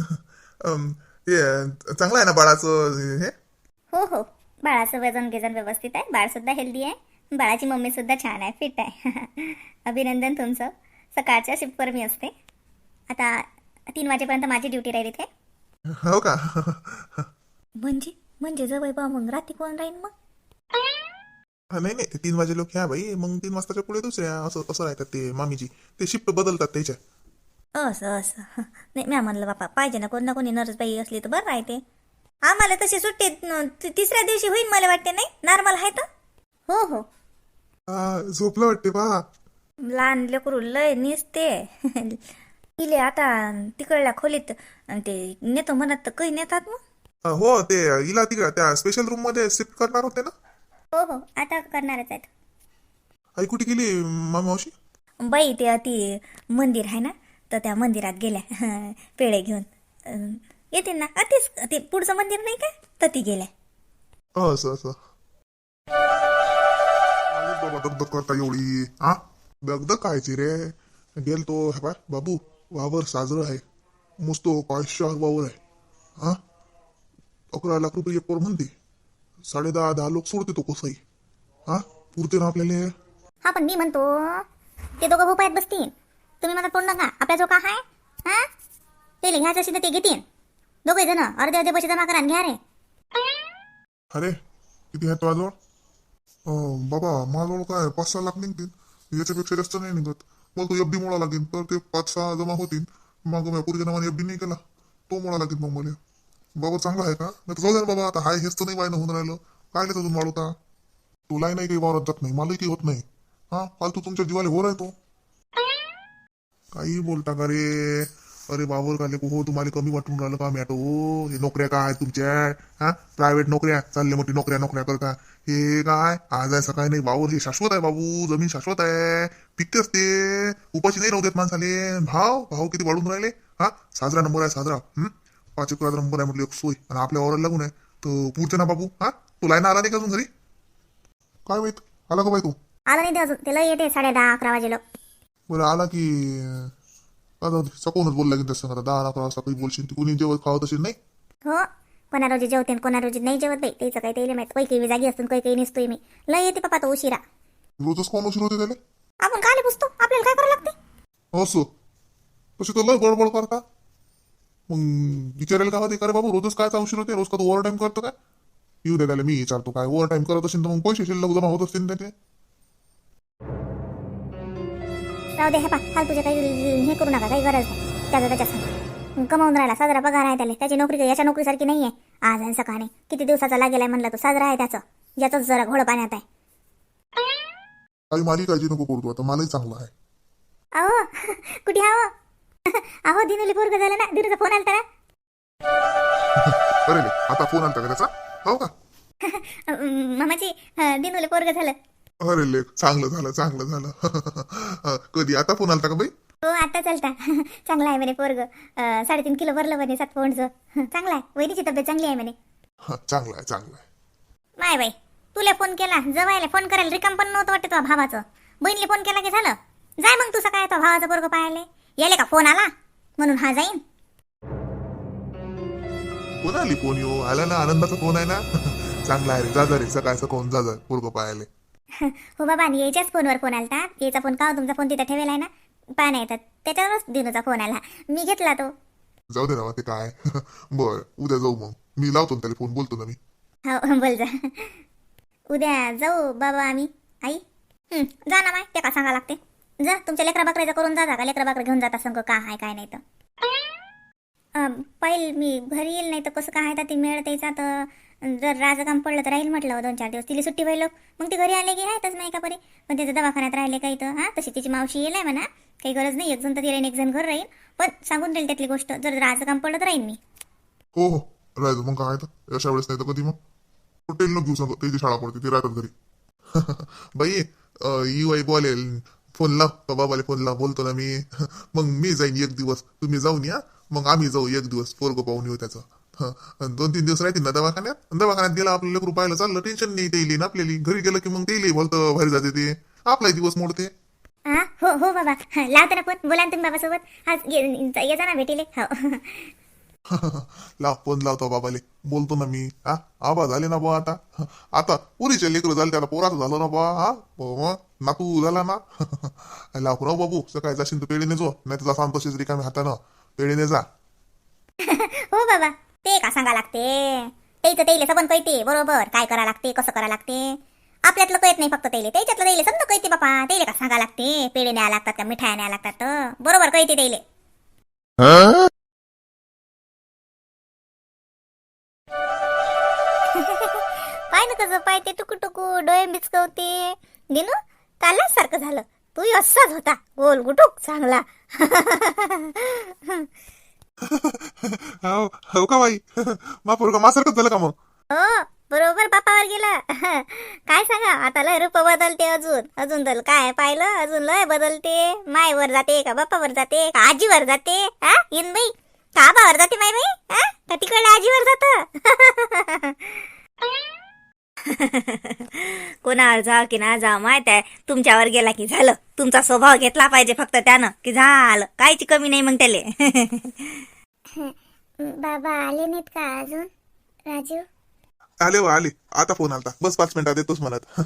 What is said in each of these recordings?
हे चांगलं आहे ना बाळाचं हे? हो हो. बाळाचं वजन गिजन व्यवस्थित आहे. बाळ सुद्धा हेल्दी आहे. बाळाची मम्मी सुद्धा छान आहे. फिट आहे. अभिनंदन तुमचं. सकाळच्या शिफ्टवर मी असते. आता तीन वाजेपर्यंत माझी ड्युटी राहील इथे. हो का? म्हणजे? म्हणजे जवळ बा मग. रात्री कोण राहील मग? नाही नाही. ते तीन वाजे लोक ह्या बाई. मग तीन वाजताच्या पुढे दुसऱ्या असं असं राहतात ते मामीजी. ते शिफ्ट बदलतात त्याच्या. असं असं. नाही म्या म्हणलं बापा पाहिजे ना कोण ना कोणी नर्स बाई असली तर बरं राहते. आम्हाला तशी सुट्टी न- ति- तिसऱ्या दिवशी होईल मला वाटते नाही? नॉर्मल आहे तर? हो हो. हा, झोपलं वाटते पहा. लहान लेकरू लय निसते. इले आता तिकडल्या खोलीत अन ते नेतो म्हणत तर काही नेतात मग? हा, हो ते हिला तिकडे त्या स्पेशल रूममध्ये शिफ्ट करणार होते ना? हो हो आता करणारच आहेत. आई कुठे गेली मामी मावशी? बाई ते ती मंदिर आहे ना? तर त्या मंदिरात गेल्या. पेढे घेऊन. येते ना. तेच ते पुढचं मंदिर नाही का? तर ती गेल्या. असं असं. अरे बाबा दगदग करता एवढी. हा दगदग कायची रे? गेल तो हे पाय बाबू वावर साजरं आहे. मुस्तो काय शहर वावर आहे. हा अकरा लाख रुपये एक म्हणते. साडे दहा दहा लोक सोडते तो कोसाई. हा पुरते ना आपल्याला? हा पण मी म्हणतो ते दोघं भाऊ पायात बसतील. तुम्ही मला तोंड नका. आपल्या जो का आहे हा? ते घ्यायचं असेल तर ते घेतील दोघे जण अर्धे अर्धे पैसे जमा करा घ्या रे. अरे किती आहेत तुझ्याजवळ? बाबा माझ्याजवळ काय पाच सहा लाख निघतील. याच्यापेक्षा जास्त नाही निघत. मग तो एफडी मोडा लागेल. तर ते पाच सहा जमा होतील. मग मी पुढच्या नावाने एफडी नाही केला. तो मोडा लागेल मग मला. बाबा चांगला आहे का? नाही जाऊ द्या बाबा आता हाय हेच तर नाही वायनं होऊन राहिलं. काय नाही अजून वाढवता? तुलाही नाही काही वावरत जात नाही. मलाही काही होत नाही. हा फालतू तुमच्या जीवाला हो राहतो. काही बोलता का रे? अरे बाबर काले हो तुम्हाला कमी वाटून राहिलं का मॅटो हो हे नोकऱ्या काय तुमच्या? हा? प्रायव्हेट नोकऱ्या? चालले मोठी नोकऱ्या नोकऱ्या करता. हे काय? आज आहे सकाळी नाही. वावर हे शाश्वत आहे बाबू. जमीन शाश्वत आहे. पिकतेच ते उपाशी नाही राहू देत माणसाले. भाव भाव किती वाढून राहिले? हा? साजरा नंबर आहे साजरा. हम्म? पाच एक नंबर आहे म्हटलं एक सोय. आणि आपल्या ओरल लागून आहे. तर पुढचे ना बाबू? हा? तू लाईन आला नाही का अजून घरी? काय माहीत? आला का बाई तू? आला नाही ते अजून. त्याला येते साडे दहा अकरा वाजेला. बरं आला की आता सकूनच बोलला की तसं आता दहा अकरा वाजता काही बोलशील ती कुणी जेवत खावत असेल नाही? हो कोणा रोजी जेवते आणि कोणा रोजी नाही जेवत बाई त्याचं काही त्याला माहीत काही काही जागी असतो काही काही नसतोय मी. लय येते पप्पा तो उशिरा. रोजच कोण उशीर होते त्याला? आपण काले पुसतो आपल्याला काय करावं लागते? असं? तशी तर लय बडबड करता मग विचारायला काय होते का रे बाबा रोजच काय उशीर होते? रोज का तू ओव्हर टाईम करतो काय येऊ दे त्याला मी विचारतो काय ओव्हर टाईम करत असेल तर मग पैसे शिल्लक जमा होत असतील ना ते? राहू दे हे पा हाल तुझ्या काही हे करू नका काही गरज नाही. त्याचा त्याच्या संग. कमावून राहिला साजरा पगार आहे त्याला. त्याची नोकरी याच्या नोकरीसारखी नाही आहे आज आणि सकाळी. किती दिवसाचा लागेल आहे म्हणलं तो साजरा आहे त्याचं. याचंच जरा घोड पाण्यात आहे. काही माली काळजी नको करू तू आता मलाही चांगलं आहे. अहो कुठे आहो? अहो दिनुली पोरग झालं ना दिनूचा फोन आला त्याला अरे रे, आता फोन आलता का त्याचा? हो का? मामाची दिनुले पोरग झालं. अरे लेख चांगलं झालं चांगलं झालं. कधी? आता फोन आलता का बाई? हो आता चालता. चांगला आहे म्हणे पोरग. साडेतीन किलो भरलं म्हणे सात पोंडचं. चांगला आहे. वहिनीची तब्येत चांगली आहे म्हणे. चांगलं आहे चांगलं आहे. माय बाई तुला फोन केला. जवायला फोन करायला रिकाम पण नव्हतं वाटतं तुझ्या भावाचं. बहिणीला फोन केला की झालं? जाय मग तू सकाळी तो भावाचा पोरग पाहायला. याले का फोन आला? म्हणून हा जाईन. कोण आली फोन येऊ आला ना आनंदाचा फोन आहे ना? चांगला आहे रे. जा रे. सकाळचं कोण? जा पोरग पाहायला. हो बाबा आणि याच्याच फोनवर फोन आलता. याचा फोन का हो, तुमचा फोन तिथं ठेवला आहे ना? पाहण्या येतात त्याच्यावरच दिनूचा फोन आला. मी घेतला तो. जाऊ दे ते काय? बर उद्या जाऊ मग. मी लावतो ना त्याला फोन बोलतो ना मी. हो बोल जा. उद्या जाऊ बाबा आम्ही. आई? हं, जा ना माय ते का सांगा लागते? जा तुमच्या लेकरा बाकराचं करून जा का लेकरा बाकरं घेऊन जाता संग का आहे काय नाही तर. अं, पाहिल मी घरी येईल नाही तर कसं काय आहे तर ती मेळ त्याचा तर जर राजा काम पडलं तर राहील म्हटलं दोन चार दिवस तिला सुट्टी व्हायला मग ती घरी आले की आहेतच नाही का परी पण त्याचं दवाखान्यात राहिले काही तर हां तशी तिची मावशी येईल आहे म्हणा. काही गरज नाही एक जण तर ती एक जण घर राहील. पण सांगून राहील त्यातली गोष्ट जर राजा काम पडलं तर राहील मी. हो हो. राहायचं मग काय तर? अशा वेळेस नाही तर कधी मग? हॉटेल नको घेऊ ती त्याची शाळा पडते ती राहतात घरी. बाई यू आई बोलेल फोन लाव का बाबाला फोन लाव बोलतो ना मी. मग मी जाईन एक दिवस. तुम्ही जाऊन या. मग आम्ही जाऊ एक दिवस. पोरगं पाहून येऊ त्याचं. दोन तीन दिवस राहतील ना दवाखान्यात? दवाखान्यात गेला आपलं लेकरू पाहिलं चाललं टेन्शन नाही ते ना आपल्याला घरी गेलं की मग ते बोलतं बाहेर जाते ते. आपलाही दिवस मोडते. हा हो हो बाबा. लावते ना फोन. बोला तुम्ही बाबासोबत. आज ये ये जा ना भेटीले. हो. लाव फोन लावतो बाबाले. बोलतो ना मी. हा आबा झाले ना बा आता. आता पुरीचे लेकरं झाले त्याला पोराचं झालं ना बा हा? नातू झाला ना. लाव ना बाबू. सकाळी जाशील तर पेढीने जो. नाही तुझा सांग तशीच रिकामी हातानं. पेढीने जा. हो बाबा. ते का सांगा लागते? तेच तेले सबन कळते बरोबर. काय करा लागते कसं करा लागते? आपल्यातलं कळत नाही फक्त तेले. त्याच्यातलं तेले समजा कळते बापा. तेले का सांगा लागते? पेढे न्याय लागतात का मिठाई न्याय लागतात तर? बरोबर कळते तेले. पाय ना कसं पाय ते टुकू टुकू डोळे बिचकवते दिनू कालच सारखं झालं. तू असाच होता. गोल गुटूक चांगला. हो हो का बाई? मा पोरगा मासारखंच झालं का मग? हो बरोबर बापावर गेला. काय सांगा आता लय रूप बदलते अजून. अजून तर काय पाहिलं? अजून लय बदलते. मायवर जाते का बापावर जाते? का आजीवर जाते? हा इन बाई. का आबावर जाते माय बाई. हा का तिकडे आजीवर जात? कोणावर जा की ना जा माहीत आहे. तुमच्यावर गेला की झालं. तुमचा स्वभाव घेतला पाहिजे फक्त त्यानं की झालं कायची कमी नाही मग त्याले. बाबा आले नाहीत का अजून? राजू? आले व आले. आता फोन आलता. बस पाच मिनिटात येतोच म्हणत.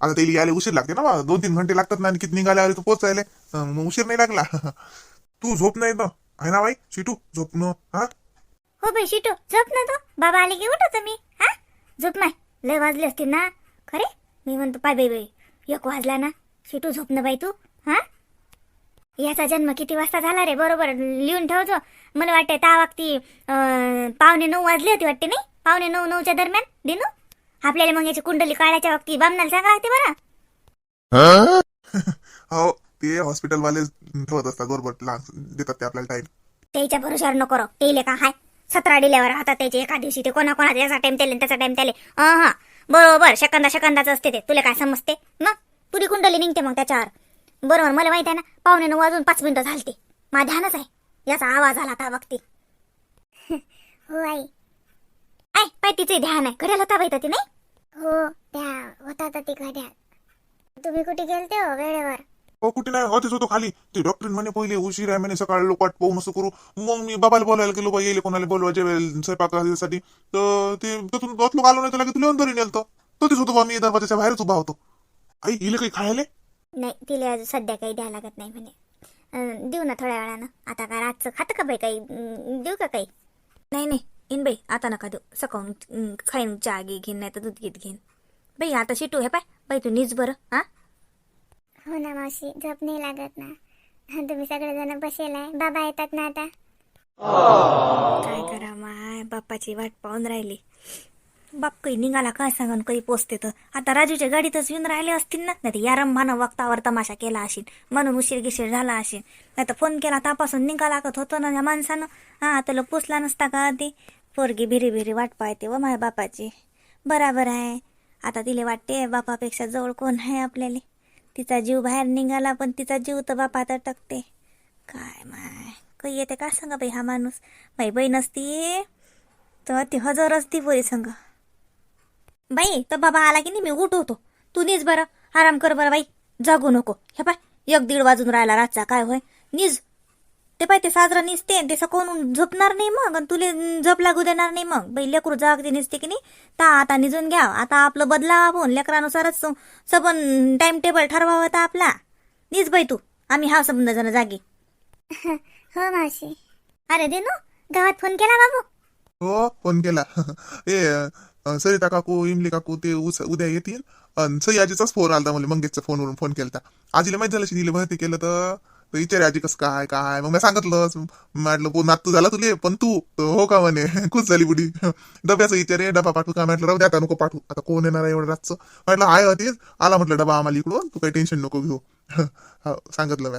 आता ते यायला उशीर लागते ना बा. दोन तीन घंटे लागतात ना आणि किती निघाले तू पोचायला अं, मग उशीर नाही लागला. तू झोप नाही ना? आहे ना बाई? शिटू झोप न हा? हो बाई शिटू. झोप ना तू. बाबा आले की उठवतो मी हा? झोप नाही. लय वाजले असतील ना? खरे? मी म्हणतो पाय बाई बाई. एक वाजला ना? शिटू झोप ना बाई तू हा? याचा जन्म किती वाजता झाला रे? बरोबर लिहून ठेवतो मला वाटते त्या वागती पावणे नऊ वाजले होते वाटते नाही पावणे नऊ नऊच्या दरम्यान दिनू. आपल्याला मग याची कुंडली काढायच्या वक्ती बामणाला सांगा लागते बरं. हो ते हॉस्पिटलवाले ठेवत असतात बरोबर लहान देतात ते आपल्याला टाइम त्याच्या भरोशावर नको तेले का हाय? सतरा डिल्यावर आता त्याचे एका दिवशी ते कोणा कोणाचा याचा टाइम त्याले त्याचा टाइम त्याले. हा बरोबर सेकंदा सेकंदाचं असते ते. तुला काय समजते? मग? पुरी कुंडली निघते मग त्याच्यावर. बरोबर मला माहीत आहे ना पावणे नऊ वाजून पाच मिनिटं झालते. माझ्या ध्यानच आहे. याचा आवाज आला आता बघते हो आई. ऐ पाय तिचे ध्यान आहे. घड्याल होता बाई ती नाही? हो त्या होता ती घड्याल. तुम्ही कुठे गेलते हो वेळेवर? हो कुठे नाही. होतेच होतो खाली. ते डॉक्टर म्हणे पहिले उशीर आहे म्हणे सकाळी लोक वाट पाहून असं करू. मग मी बाबाला बोलायला गेलो बा येईल कोणाला बोलवायच्या वेळेला स्वयंपाकासाठी तर ते तिथून लोक आलो नाही तर लगेच तुला अंदर नेलतो. तो तेच होतो बा मी दरवाजाच्या बाहेरच उभा होतो. आई इले काही खायले? नाही तिला आज सध्या काही द्यावं लागत नाही म्हणे. देऊ ना थोड्या वेळानं. आता काय रातचं खातं का बाई काही? देऊ का काही? नाही नाही. इन बाई आता नका देऊ. सकाळून खाईन चहा घे घेईन नाही तर दूध घेत घेईन. बाई आता शिटू हे पाय. बाई तू नीच बरं हा? हो ना मावशी झोप नाही लागत ना. तुम्ही सगळेजण बसेल आहे. बाबा येतात ना आता. काय करा माय? बाप्पाची वाट पाहून राहिली. बाप काही निघाला काय सांगा न काही पोचते तर. आता राजूच्या गाडीतच येऊन राहिले असतील ना नाही तर या रंभानं वक्तावर तमाशा केला असेल म्हणून उशीर गिशीर झाला असेल. नाही तर फोन केला तापासून निघा लागत होतो ना या माणसानं. हा तुला पोचला नसता का ते पोरगी भिरी भिरी वाट पाहते व माझ्या बापाची. बराबर आहे. आता तिला वाटते बापापेक्षा जवळ कोण आहे आपल्याला? तिचा जीव बाहेर निघाला पण तिचा जीव तर बापात अटकते. काय माय काही येते का सांगा बाई हा माणूस? बाई बहीण असती तर ती हजर असती पोरी सांगा. बाई तर बाबा आला की नाही मी उठवतो. तू नीज बरं. आराम कर बरं बाई. जागू नको. हे पाय एक दीड वाजून राहिला रातचा. काय होय? नीज. ते पाय ते साजरं निसते ते सकवून झोपणार नाही मग आणि तुले झोप लागू देणार नाही मग. बाई लेकरू जागते निसते की नाही? ता आता निजून घ्या. आता आपलं बदलावा आपण लेकरानुसारच सबन टाइम टेबल ठरवावं तर आपला. नीज बाई तू. आम्ही हा संबंध जण जागी. हो मावशी. अरे दे ना गावात फोन केला बाबू? हो फोन केला. ए सरिता काकू इमली काकू ते उद्या येतील. सई आजीचाच फोन आलता मला मंगेशचा फोनवरून फोन केलता. आजीला माहीत झालं शिनीला भरती केलं तर? विचार आजी कसं काय काय? मग मी सांगितलं म्हटलं पो नातू झाला तुले पण तू? हो का म्हणे खुश झाली बुडी. डब्याचं आहे डबा पाठवू का? म्हटलं राहू द्या आता नको पाठवू. आता कोण येणार आहे एवढं रातचं? म्हटलं आहे होतीच आला म्हटलं डबा आम्हाला इकडून. तू काही टेन्शन नको घेऊ. सांगितलं मी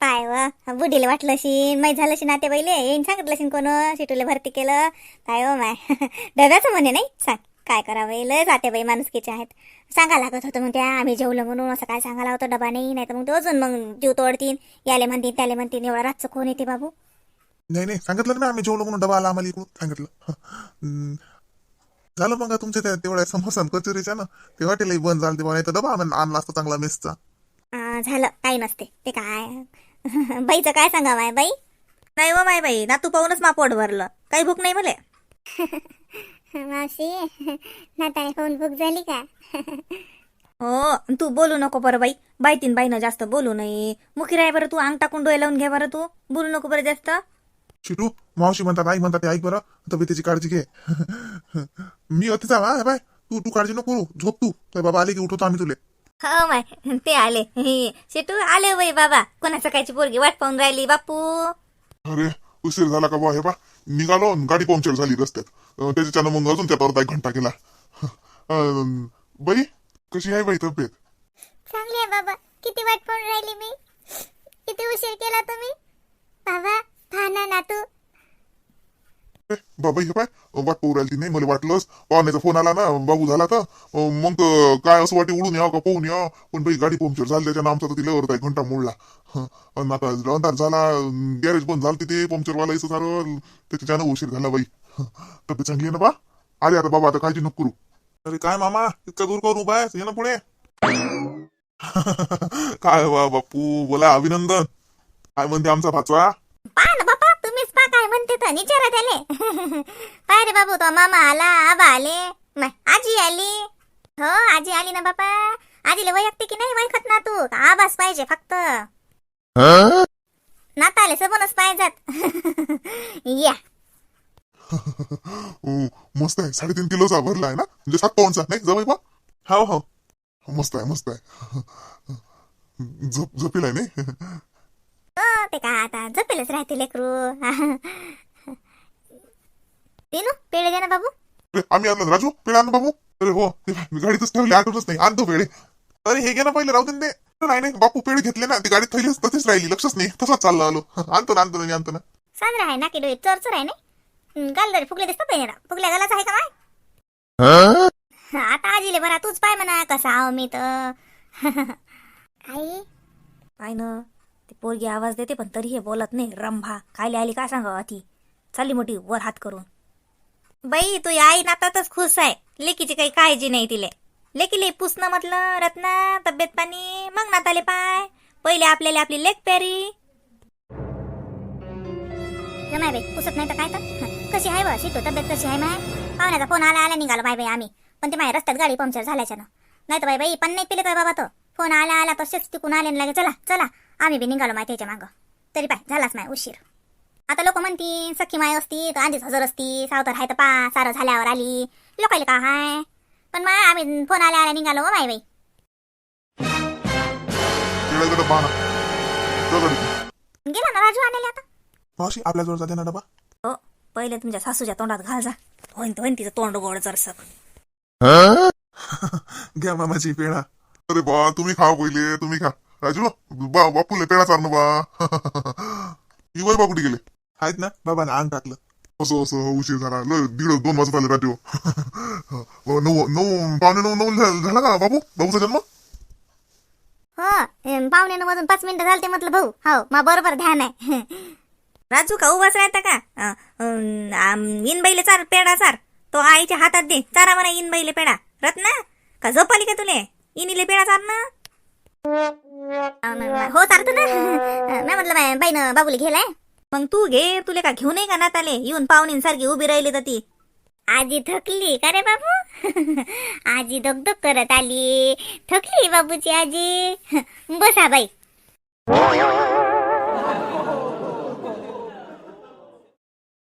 काय व? बुडीला वाटलं शिन माहीत झालं शी नाते बैले येईन सांगितलं शिन कोण शिटूला भरती केलं. काय हो माय? डब्याचं म्हणे नाही? सांग. काय करावं? लय जाते बाई माणुसकीचे आहेत. सांगा लागत होतं मग त्या आम्ही जेवलं म्हणून असं काय सांगायला होतं डबा नाही नाही तर मग ते अजून मग जीव तोडतीन. याले म्हणतीन त्याले म्हणतीन एवढा रातचं कोण येते बाबू? नाही नाही सांगितलं ना आम्ही जेवलो म्हणून डबा आला आम्हाला इकडून सांगितलं. झालं मग तुमच्या त्या तेवढ्या समोसा कचोरीच्या ना ते हॉटेलही बंद झालं ते नाही तर डबा आणला असता चांगला मेसचा. झालं काही नसते. ते काय? बाईचं काय सांगावं आहे बाई? नाही हो माय बाई. नातू पाहूनच मा पोट भरलं. काही भूक नाही मले. मावशी नाताने खाऊन भूक झाली का? हो तू बोलू नको बरं बाई. बाईतीन बाईनं जास्त बोलू नये. मुखी राय बरं तू अंग टाकून डोळे लावून घे बरं तू. बोलू नको बरं जास्त. शिटू मावशी म्हणतात आई म्हणतात ते ऐक बरं. तब्येतीची काळजी घे. मी अति चाला बाय. तू तू काळजी नको करू. झोप तू. तर बाबा आले की उठवतो आम्ही तुले. हो माय ते आले. शेटू आले बाई बाबा. कोणा सकाळची पोरगी वाट पाहून राहिली बापू? अरे उशीर झाला का बा हे बा निघालो अन गाडी पंक्चर झाली रस्त्यात. अं, त्याच्यानं मग अजून त्यात अर्धा एक घंटा गेला. अं, बाई कशी आहे बाई तब्येत? चांगली आहे बाबा. किती वाट पाहून राहिली मी? किती उशीर केला तुम्ही? बाबा पहा ना नातू बाबा हे पाय वाट पाहू राहिली नाही मला वाटलंच पाहुण्याचा फोन आला ना बाबू झाला तर मग काय असं वाटे उडून यावं का पाहून यावं? पण बाई गाडी पंक्चर झाली त्याच्यानं आमचा तर तिला अर्धा एक घंटा मोडला. हं, अन आता अंधार झाला गॅरेज बंद झालं तिथे पंक्चरवाला यायचं सारं त्याच्यानं उशीर झाला बाई. तर ते चांगली ना बा? आले आता बाबा आता काळजी नको करू. अरे काय मामा इतका दूर करू बाय ये ना पुढे. काय वा बापू बोला अभिनंदन. काय म्हणते आमचा भाचवा तर निचारा त्याले. पाय रे बाबू तो मामा आला आबा आले. माय, आजी आली. हो आजी आली ना बापा. आजीला वैयक्तिक की नाही वैखत ना तू? आबाच पाहिजे फक्त. नाताले सबनच पाहिजेत या. ओ, मस्त आहे. साडेतीन किलोचा भरला आहे ना? म्हणजे सात पाऊंडचा नाही? जवळ बा हो हो. मस्त आहे मस्त आहे. झोप झोपेल आहे नाही? हो ते काय आता झोपेलच राहते लेकरू. दिनू पेढे दे ना बाबू. अरे, आम्ही आणलं राजू पेढे आण ना बाबू. अरे हो ते मी गाडीतच ठेवले आठवतच नाही. आणतो पेढे. अरे हे घे ना पहिले राहू दे ना ते. नाही नाही बापू पेढे घेतले ना ती गाडीत थैलीच तशीच राहिली लक्षच नाही. तसाच चालला आलो. आणतो ना आणतो ना मी आणतो ना. साजरा आहे ना की डोळे चरचर आहे ना? गाल फुगले दिसतात नाही फुगल्या गालाच आहे का माय? आता आजीले बरा तूच पाय म्हणा कसा आहो मी तर. आई? पाय ना. ते पोरगी आवाज देते पण तरी हे बोलत नाही. रंभा खायला आली का सांगा ती चालली मोठी वर हात करून. बाई तू आई नातातच खुश आहे. लेकीची काही काळजी नाही तिले. लेकीले पुसणं म्हटलं रत्ना तब्येत पाणी मग नाताले पाय. पहिले आपल्याला आपली लेक प्यारी. नाही बाई पुसत नाही तर काय तर? कशी आहे बा शिटो तब्येत कशी आहे माय? पाहुण्याचा फोन आला आला निघालो बाय बाई आम्ही. पण ते माझ्या रस्त्यात गाडी पंक्चर झाल्याच्यानं. नाही तर बाई बाई पण नाही पिले काय बाबा तो. फोन आला आला तसेच तिकून आले लागे चला चला. आम्ही बी निघालो माय त्याच्या मागं. तरी पाय झालाच माय उशीर. आता लोक म्हणती सख्खी माय असती तर आधीच हजर असती सावतर हाय तर पा सारं झाल्यावर आली. लोकायला का हाय? पण माय आम्ही फोन आल्या आल्या निघालो हो माय बाई. गेला ना राजू आणायला आता? मावशी आपल्याजवळ जाते ना डबा? हो पहिले तुमच्या सासूच्या तोंडात घाल जा. होईन होईन तिचं तोंड गोड जरसक. घ्या मामाची पेढा. अरे बा तुम्ही खा पहिले तुम्ही खा. राजू बा बापूले पेढा चार ना बा इवय बा कुठे गेले? आहेत ना बाबा अंग टाकलं. असं असं उशीर झाला. लय दीड दोन वाजत आले हो, नऊ नऊ पावणे नऊ नऊ झाला का बाबू बाबूचा जन्म? हो एम, पावणे नऊ वाजून पाच मिनिटं झालते म्हटलं भाऊ. हो मा बरोबर ध्यान आहे. राजू का उभाच राहता का? आम, इनबाईले चार पेडा चार. तो आईच्या हातात दे. चारा म्हणा इनबाईले पेडा रत्ना का झोप आली का तुले? इनीले पेडा चार ना. हो चालतो ना. मी म्हटलं बाय बाईनं बाबूला घेलाय मग तू घे तुले का घेऊ नये का नाताले? येऊन पाहुणींसारखी उभी राहिली तर ती. आजी थकली का रे बाबू? आजी दगदग करत आली. थकली बाबूची आजी. बसा बाई.